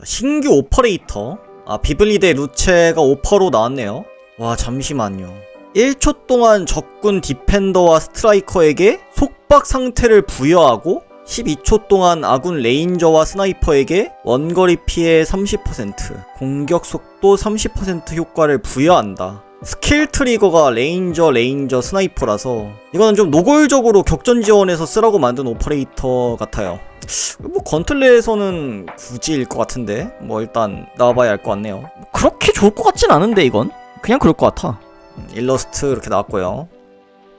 자, 신규 오퍼레이터. 아, 비블리대 루체가 오퍼로 나왔네요. 와, 잠시만요. 1초 동안 적군 디펜더와 스트라이커에게 속박 상태를 부여하고 12초 동안 아군 레인저와 스나이퍼에게 원거리 피해 30%, 공격 속도 30% 효과를 부여한다. 스킬 트리거가 레인저, 레인저, 스나이퍼라서 이거는 좀 노골적으로 격전 지원에서 쓰라고 만든 오퍼레이터 같아요. 뭐 건틀레에서는 굳이일 것 같은데 뭐 일단 나와봐야 알 것 같네요. 뭐 그렇게 좋을 것 같진 않은데 이건 그냥 그럴 것 같아. 음, 일러스트 이렇게 나왔고요.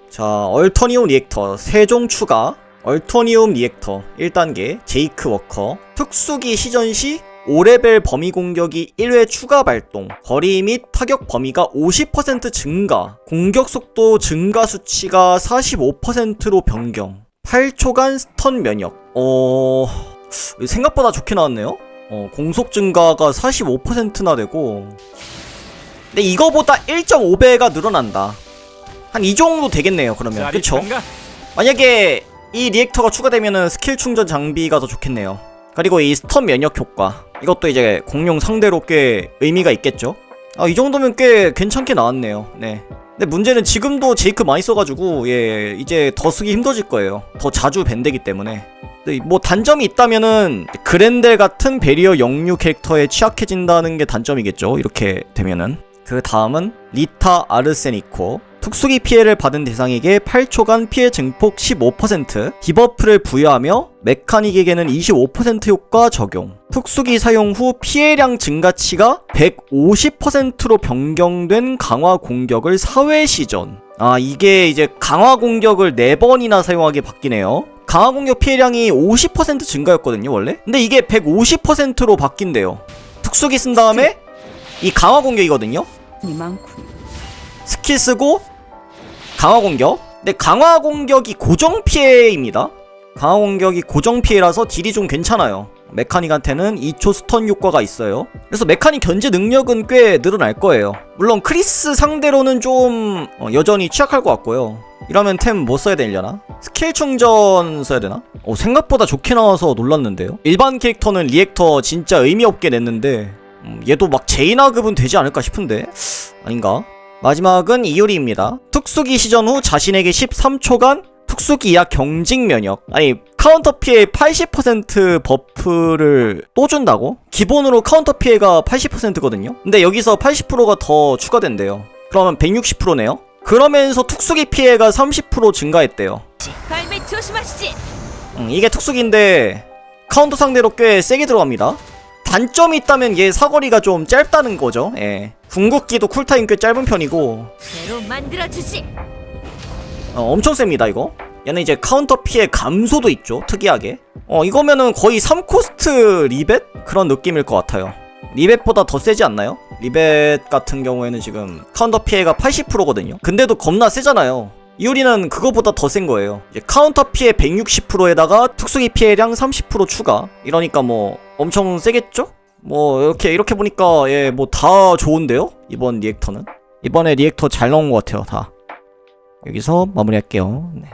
자 얼터니움 리액터 세종 추가 얼토니움 리액터 1단계 제이크 워커 특수기 시전 시 5레벨 범위 공격이 1회 추가 발동 거리 및 타격 범위가 50% 증가 공격 속도 증가 수치가 45%로 변경. 8초간 스턴 면역. 어... 생각보다 좋게 나왔네요? 어, 공속 증가가 45%나 되고. 근데 이거보다 1.5배가 늘어난다. 한 이 정도 되겠네요 그러면. 그쵸? 만약에 이 리액터가 추가되면은 스킬 충전 장비가 더 좋겠네요. 그리고 이 스턴 면역 효과 이것도 이제 공룡 상대로 꽤 의미가 있겠죠. 아 이 정도면 꽤 괜찮게 나왔네요. 네. 근데 문제는 지금도 제이크 많이 써가지고 예 이제 더 쓰기 힘들어질 거예요. 더 자주 밴되기 때문에. 뭐 단점이 있다면은 그랜델 같은 베리어 영유 캐릭터에 취약해진다는 게 단점이겠죠. 이렇게 되면은. 그 다음은 리타 아르세니코 특수기 피해를 받은 대상에게 8초간 피해 증폭 15% 디버프를 부여하며 메카닉에게는 25% 효과 적용. 특수기 사용 후 피해량 증가치가 150%로 변경된 강화 공격을 사회 시전. 아 이게 이제 강화 공격을 4번이나 사용하게 바뀌네요. 강화 공격 피해량이 50% 증가였거든요 원래? 근데 이게 150%로 바뀐대요. 특수기 쓴 다음에 이 강화 공격이거든요? 이 많군. 스킬 쓰고 강화 공격. 근데 강화 공격이 고정 피해입니다. 강화 공격이 고정 피해라서 딜이 좀 괜찮아요. 메카닉한테는 2초 스턴 효과가 있어요. 그래서 메카닉 견제 능력은 꽤 늘어날 거예요. 물론 크리스 상대로는 좀 어, 여전히 취약할 것 같고요. 이러면 템 뭐 써야 되려나? 스킬 충전 써야 되나? 어, 생각보다 좋게 나와서 놀랐는데요. 일반 캐릭터는 리액터 진짜 의미 없게 냈는데 음, 얘도 막 제이나급은 되지 않을까 싶은데 아닌가? 마지막은 이유리입니다. 특수기 시전 후 자신에게 13초간 특수기 이하 경직 면역 아니 카운터 피해 80% 버프를 또 준다고? 기본으로 카운터 피해가 80%거든요. 근데 여기서 80%가 더 추가된대요. 그러면 160%네요. 그러면서 특수기 피해가 30% 증가했대요. 발밑 조심하시지. 음, 이게 특수기인데 카운터 상대로 꽤 세게 들어갑니다. 단점이 있다면 얘 사거리가 좀 짧다는 거죠. 예. 궁극기도 쿨타임 꽤 짧은 편이고 새로 만들어주지. 어, 엄청 셉니다 이거. 얘는 이제 카운터 피해 감소도 있죠. 특이하게. 어 이거면은 거의 3코스트 리벳 그런 느낌일 것 같아요. 리벳보다 더 세지 않나요? 리벳 같은 경우에는 지금 카운터 피해가 80%거든요. 근데도 겁나 세잖아요. 이효리는 그거보다 더 센 거예요. 이제 카운터 피해 160%에다가 특수기 피해량 30% 추가. 이러니까 뭐 엄청 세겠죠? 뭐 이렇게 이렇게 보니까 예 뭐 다 좋은데요? 이번 리액터는 이번에 리액터 잘 나온 것 같아요 다. 여기서 마무리할게요. 네.